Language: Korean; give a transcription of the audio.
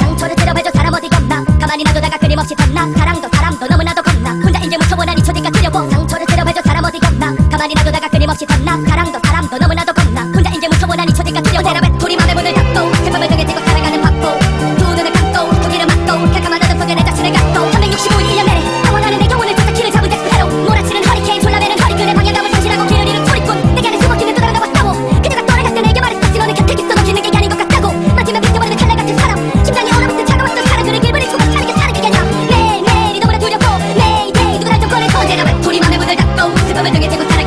상처를 찌려봐줘 사람 어디 없나? 가만히 놔두다가 끊임없이 덧나. 사랑도 사람도 너무나 사랑도 사람도 너무나도 겁나. 혼자 인제 묻혀보라니 초딩가 두려워 대답에 둘이 맘의 문을 닫고 슬픔을 등에 지고 살아가는 바보 두 눈을 감고 두 귀를 막고 캄캄한 어둠 속에 내 자신을 갖고 365일 1년 내내 영원하는 내 영혼을 쫓아 길을 잡은 데스페로 몰아치는 허리케인 졸라매는 허리끈의 방향감을 상실하고 길을 잃은 소리꾼. 내게 안에 지고 살아